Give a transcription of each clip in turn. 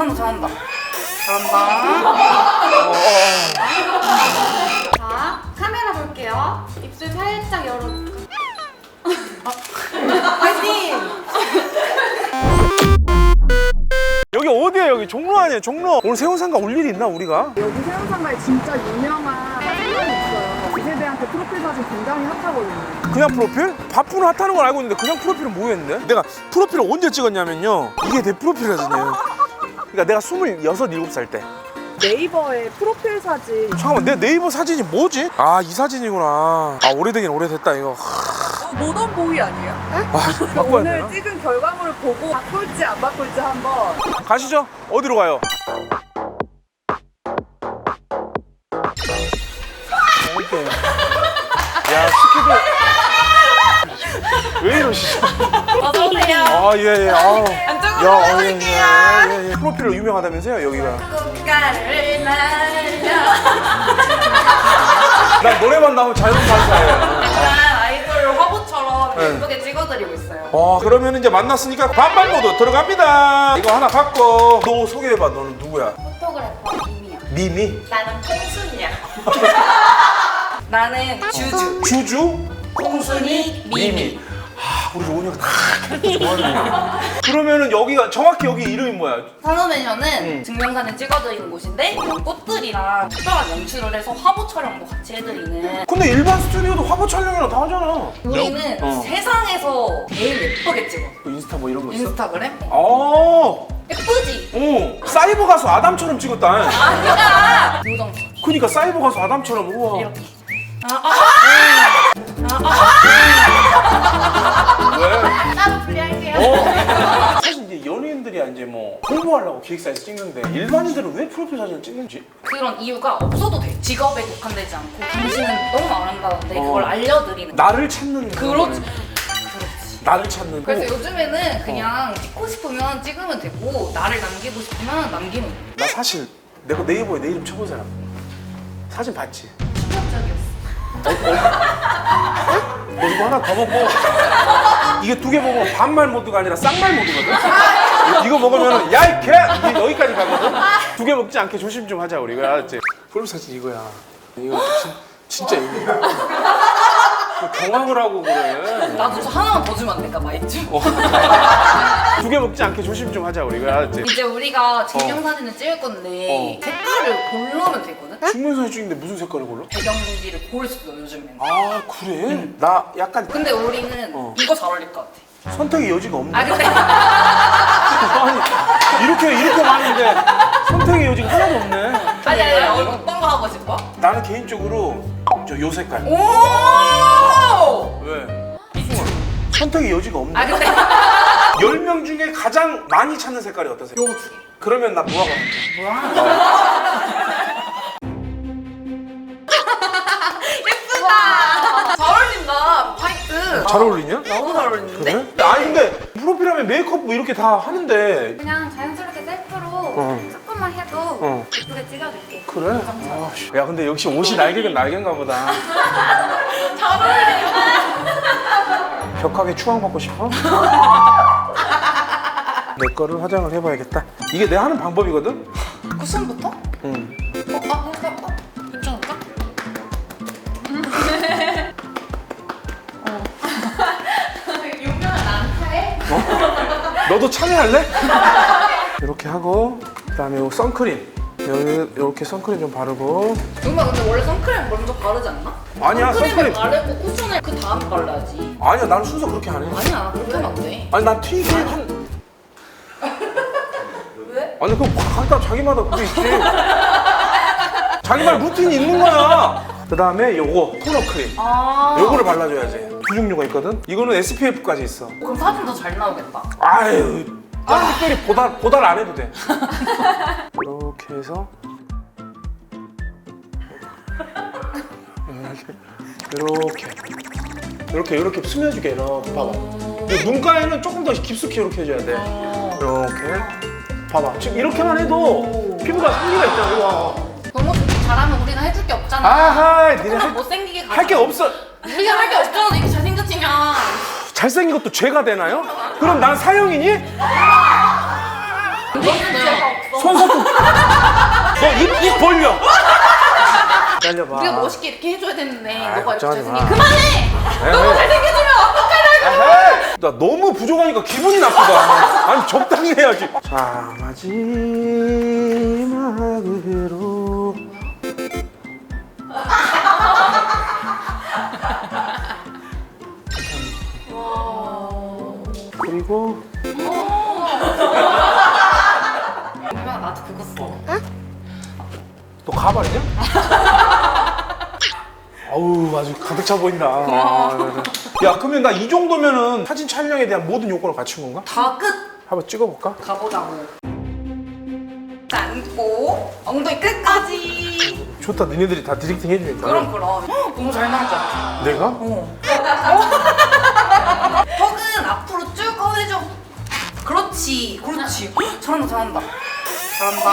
잘한다 잘한다 잘한다 자, 카메라 볼게요. 입술 살짝 열어볼까? 여기 어디야 여기 종로 아니야 종로 오늘 세운상가 올 일이 있나 우리가? 여기 세운상가에 진짜 유명한 사진관이 있어요. 지세대한테 프로필 사진 굉장히 핫하거든요. 그냥 프로필? 바쁘는 핫하는 걸 알고 있는데 그냥 프로필은 뭐였는데? 내가 프로필을 언제 찍었냐면요 이게 내 프로필 사진이에요 그러니까 내가 26, 7살 때 네이버에 프로필 사진 잠깐만 내 네이버 사진이 뭐지? 아 이 사진이구나 아 오래되긴 오래됐다 이거 모던 보이 아니에요? 아 바꿔야 오늘 되나? 찍은 결과물을 보고 바꿀지 안 바꿀지 한번 가시죠 어디로 가요? 오케이. 야 스키드 왜 이러시죠? 어서 오세요. 아 예 예. 아우. 안쪽으로 야, 어, 예, 가볼게요. 예, 예, 예. 프로필로 유명하다면서요 여기가? 꽃가를 날려. 난 노래만 나오면 약간 아이돌 화보처럼 네. 예쁘게 찍어드리고 있어요. 어 그러면 이제 만났으니까 반반 모드 들어갑니다. 이거 하나 갖고 너 소개해봐 너는 누구야? 포토그래퍼 이미야. 미미? 나는 콩순이야. 나는 주주. 주주? 콩순이 미미 아 우리 로운이가 다 캐릭터 좋아하네 그러면은 여기가 정확히 여기 이름이 뭐야? 산호매션은 음. 증명사진 찍어드리는 곳인데 이런 꽃들이랑 특별한 연출을 해서 화보 촬영도 같이 해드리는 근데 일반 스튜디오도 화보 촬영이나 다 하잖아 우리는 어. 세상에서 제일 예쁘게 찍어 그 인스타 뭐 이런 거 있어? 인스타그램? 어, 예쁘지? 오, 사이버 가수 아담처럼 찍었다. 아니야 요정 그니까 사이버 가수 아담처럼 우와. 이렇게 아, 아, 왜? 따로 분리할게요. 어? 사실 이제 연예인들이 이제 뭐 홍보하려고 기획사에서 찍는데 일반인들은 왜 프로필 사진을 찍는지? 그런 이유가 없어도 돼 직업에 국한되지 않고 당신은 너무 아름다운데 어. 그걸 알려드리는 나를 찾는 그렇지. 그렇지 나를 찾는 그래서 거. 요즘에는 그냥 찍고 싶으면 찍으면 되고 나를 남기고 싶으면 남기면 돼나 사실 내가 네이버에 내 이름 쳐보잖아. 사진 봤지? 충격적이었어 너 이거 하나 더 먹고 이게 두 개 먹으면 반말 모드가 아니라 쌍말 모드거든? 이거 먹으면 야 이 개! 이게 여기까지 가거든? 두 개 먹지 않게 조심 좀 하자 우리가 알았지? 프로 사진 이거야 이거 진, 진짜 이거 경황을 하고 그래 나도 저 하나만 더 주면 안 될까 마이쮸 두 개 먹지 않게 조심 좀 하자 우리가 알았지? 이제 우리가 증명 사진을 찍을 건데 어. 색깔을 고르면 되거든? 증명사진 찍는데 무슨 색깔을 골라? 배경지를 고를 수 있어 요즘에는 아 그래? 나 약간 근데 우리는 어. 이거 잘 어울릴 것 같아 선택의 여지가 없네 아 근데 아니 이렇게 이렇게 많은데 선택의 여지가 하나도 없네 아니 아니 아니, 어떤 거 하고 싶어? 나는 개인적으로 저 요 색깔 오! 왜? 선택의 여지가 없네. 아 근데 10명 중에 가장 많이 찾는 색깔이 어떤 색깔? 요거 두 개. 그러면 나 무화과 할게. 잘 어울린다 화이트. 잘 어울리냐? 너무 잘 어울리는데? 그래? 아니 근데 프로필하면 메이크업 뭐 이렇게 다 하는데 그냥 자연 어. 예쁘게 찍어줄게. 그래? 아, 씨. 야 근데 역시 옷이 날개긴 날개인가 보다 잘 어울려. 벽하게 추앙받고 싶어? 내 거를 화장을 해봐야겠다 이게 내 하는 방법이거든? 쿠션부터? 응. 어, 아, 해봐. 어, 괜찮을까? 유명한 난타에 너도 참여할래? 이렇게 하고 그다음에 요 선크림 여기 이렇게 선크림 좀 바르고 정말 근데 원래 선크림 먼저 바르지 않나? 아니야 선크림을 선크림 바르고 쿠션을 그 다음 발라야지. 아니야 나는 순서 그렇게 안 해 아니야 그렇게 하면 안 돼. 아니 난 튀기 한 왜? 아니 그거 각자 자기마다 그게 있지 자기만 루틴이 있는 거야 그 다음에 요거 토너 크림 아. 요거를 발라줘야지 두 종류가 있거든 이거는 SPF까지 있어 그럼 사진 더 잘 나오겠다. 아유 다른 특별히 보달, 보달 안 해도 돼 이렇게 해서 이렇게 이렇게 이렇게 스며주게 이렇게 봐봐 이 눈가에는 조금 더 깊숙이 이렇게 해줘야 돼 이렇게 봐봐 지금 이렇게만 해도 피부가 생기가 있잖아 이거 너무 잘하면 우리가 해줄 게 없잖아. 아하 니네 할, 못생기게 가자. 할게 없어 우리가 할 게 없잖아. 이렇게 잘생겼지면. 잘생긴 것도 죄가 되나요? 그럼 난 사형이니? 손석구. 너입 입 벌려. 날려봐. 우리가 멋있게 이렇게 해줘야 되는데 아, 너가 이렇게 걱정하지 잘생긴 마. 그만해. 너무 잘생겨지면 어떡하려고? 에헤이, 나 너무 부족하니까 기분이 나쁘다. 아니 적당히 해야지. 자 마지막으로. 그리고 엄마 나도 그거 써. 또 가발이냐? 아우 아주 가득 차 보인다. 아, 야 그러면 나 이 정도면은 사진 촬영에 대한 모든 요건을 갖춘 건가? 다 끝. 한번 찍어볼까? 가보자고. 안고 엉덩이 끝까지. 좋다 니네들이 다 디렉팅 해주니까. 그럼 그럼. 헉, 너무 잘 같아. 내가? 어. 잘한다, 잘한다. 잘한다.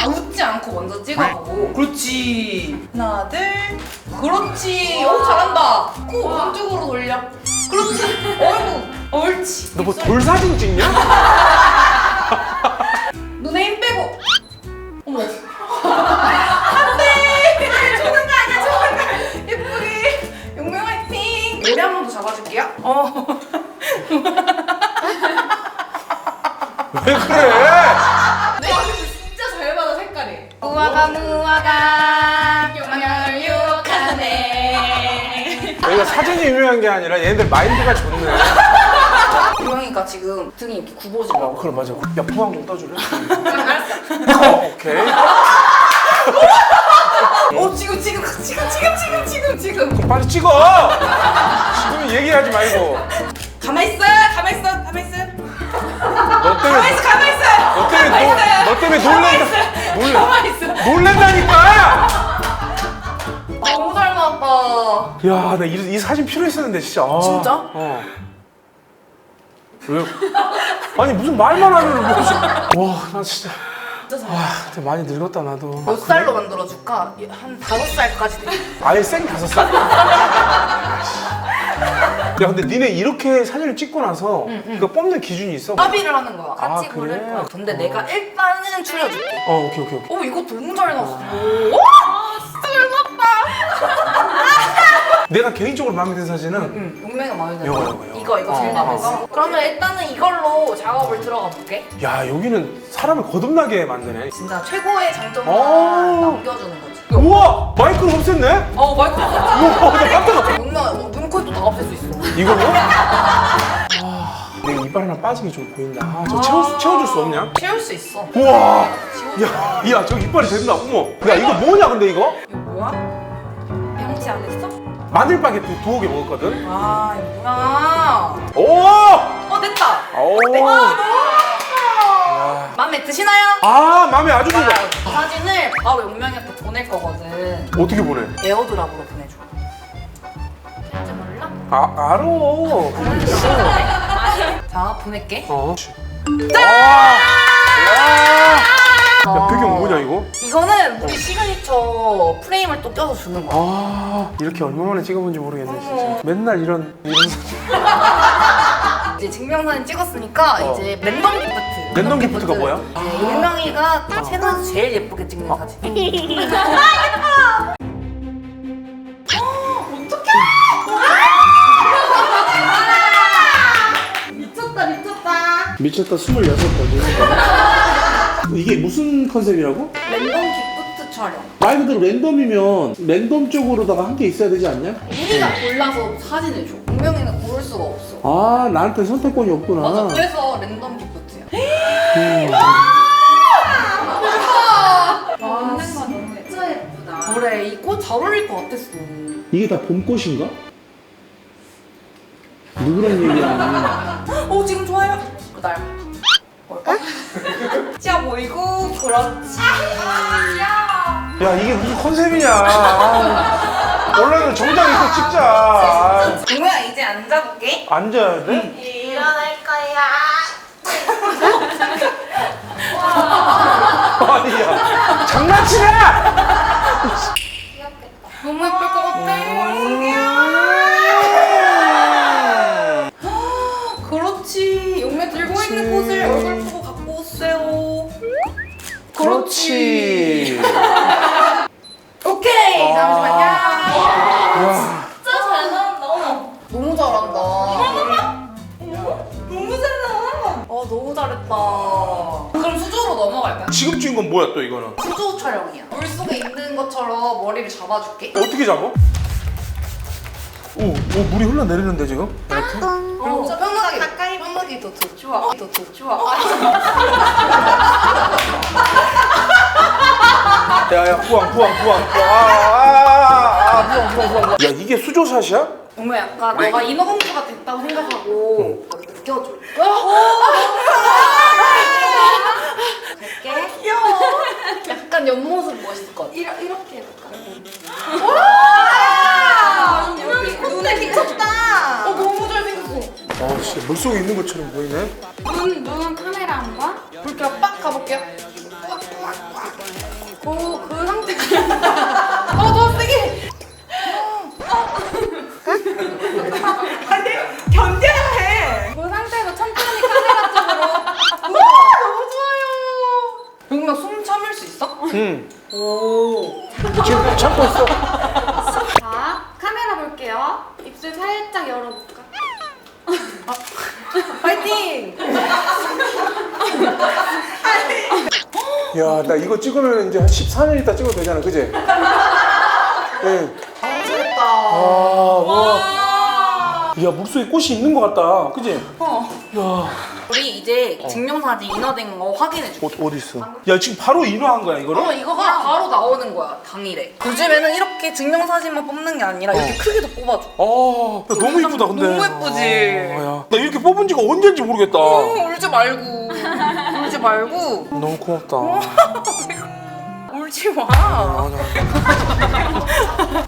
아, 웃지 않고 먼저 찍어보고. 그렇지. 하나, 둘. 그렇지. 오, 잘한다. 코 오른쪽으로 돌려. 그렇지. 어이구, 옳지. 너 뭐 돌 사진 찍냐? 눈에 힘 빼고. 그래? 와 근데 진짜 잘 받아 색깔이. 무화과, 무화과. 용명을 유혹하네. 여기가 사진이 유명한 게 아니라 얘네들 마인드가 좋네. 용명이가 지금 등이 이렇게 굽어지고. 어, 그래 맞아. 야 포항 좀 떠줄래? 알았어. 어, 오케이. 어, 지금, 지금, 지금, 지금, 지금, 지금, 지금. 빨리 찍어. 지금 얘기하지 말고. 가만히 있어, 가만히 있어. 너 때문에 가만히 있어, 가만히 있어. 너 때문에 가만히 놀, 있어요. 너 때문에 가만히 놀랜다. 있어. 놀래. 가만히 있어. 놀랜다니까. 너무 잘 나왔다. 야, 나 이, 이 사진 필요했었는데 진짜. 아, 진짜? 어. 왜? 아니 무슨 말만 하면 뭐 무슨? 와, 나 진짜. 진짜 잘. 와, 근데 많이 늙었다 나도. 몇 살로 만들어줄까? 한 다섯 살까지 돼. 아예 생 다섯 살? 야, 근데 니네 이렇게 사진을 찍고 나서 그 뽑는 기준이 있어? 합의를 하는 거야. 같이 아, 고를 그래? 거야. 근데 내가 일단은 추려줄게. 어, 오케이, 오케이, 오케이. 어, 이거 너무 잘 나왔어. 와, 진짜 잘 나왔다. 내가 개인적으로 마음에 드는 사진은 응, 용맹이 마음에 들어. 이거, 이거, 이거. 이거, 이거 제일 어, 마음에 어, 들어. 그러면 일단은 이걸로 작업을 들어가 볼게. 야, 여기는 사람을 거듭나게 만드네. 진짜 최고의 장점만 오. 남겨주는 거지. 우와, 마이크를 없앴네? 어, 마이크 우와, 나 깜짝 놀랐어. 용맹아, 어, 눈코입도 다 없앨 수 있어. 이걸로? 아, 내 이빨 하나 빠지게 좀 보인다. 아, 저 채워, 채워줄 수 없냐? 채울 수 있어. 우와! 야, 야, 저 이빨이 된다. 어머. 야, 이거 뭐냐, 근데 이거? 이거 뭐야? 양치 안 했어? 마늘 바게트 두어 개 먹었거든? 아, 이거 뭐야? 오! 어, 됐다. 오! 아, 마음에 드시나요? 아, 마음에 아주 들어. 이 사진을 바로 용명이한테 보낼 거거든. 어떻게 보내? 에어드랍으로 보내줘. 아직 몰라? 아, 있어. 자, 보낼게. 어. 아! 야! 야, 배경 뭐냐, 이거? 이거는 우리 시그니처 프레임을 또 껴서 주는 거야. 아, 이렇게 얼마 만에 찍어본지 모르겠네, 진짜. 맨날 이런, 이런 사진. 이제 증명사진 찍었으니까 어. 이제 랜덤 기프트. 랜덤 기프트가 뭐야? 이제 용명이가 채널에서 제일 예쁘게 찍는 사진. 미쳤다 미쳤다. 미쳤다 26번째. 이게 무슨 컨셉이라고? 랜덤 기프트 촬영. 말 그대로 랜덤이면 랜덤 쪽으로다가 한개 있어야 되지 않냐? 우리가 골라서 사진을 줘. 용명이는 고를 수가 없어. 아 나한테 선택권이 없구나. 맞아. 그래서 랜덤 기프트야. 와 진짜 진짜 예쁘다. 그래, 이 꽃 잘 어울릴 것 같았어. 이게 다 봄꽃인가? 누구랑 얘기하니? 어, 지금 좋아요. 그 날. 짜 보이고, 그렇지. 야, 이게 무슨 컨셉이냐. 아, 원래는 정장 입고 찍자. 아, 용명아, 이제 앉아볼게. 앉아야 돼? 일어날 거야. 아니야. 장난치냐? 너무 예쁠 것 같아. 그렇지. 건 뭐야 또 이거는? 수조 촬영이야. 물 속에 있는 것처럼 머리를 잡아줄게. 어떻게 잡아? 오, 오 물이 흘러내리는데 지금? 어, 저 편하게 가까이 편하게 더 좋아. 더 좋아. 야야 부항 부항 부항 부항 아아아 부항 부항 부항 야 이게 수조샷이야? 정말 약간 너가 인어공주가 됐다고 생각하고 느껴줘. 갈게. 귀여워. 약간 옆모습 멋있을 것 같아. 이러, 이렇게 해볼까? 와! 눈이 콧대 미쳤다. 어, 너무 잘생겼어. 아 진짜 물속에 있는 것처럼 보이네 눈, 눈 카메라 한 번? 볼게요. 빡 가볼게요. 참고 있어 자, 카메라 볼게요. 입술 살짝 열어볼까? 파이팅! 야 나 이거 찍으면 이제 한 14년 있다 찍어도 되잖아 그지? 예. 잘했다. 아, 와. 야, 물속에 꽃이 있는 것 같다. 그지? 어. 야. 우리 이제 증명사진 인화된 거 확인해 줄게. 어, 어디 있어? 야, 지금 바로 인화한 거야, 이거를? 어, 이거가 바로 나오는 거야, 당일에. 요즘에는 이렇게 증명사진만 뽑는 게 아니라 이렇게 크게도 뽑아줘. 아, 야, 너무 이쁘다, 근데. 너무 예쁘지? 아, 야. 나 이렇게 뽑은 지가 언젠지 모르겠다. 어, 울지 말고. 울지 말고. 너무 고맙다. 울지 마. 아, 나.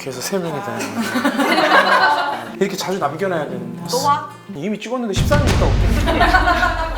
이렇게 해서 세 명이 다. 이렇게 자주 남겨놔야 되는데. 또 와. 이미 찍었는데 14년 있다 올게.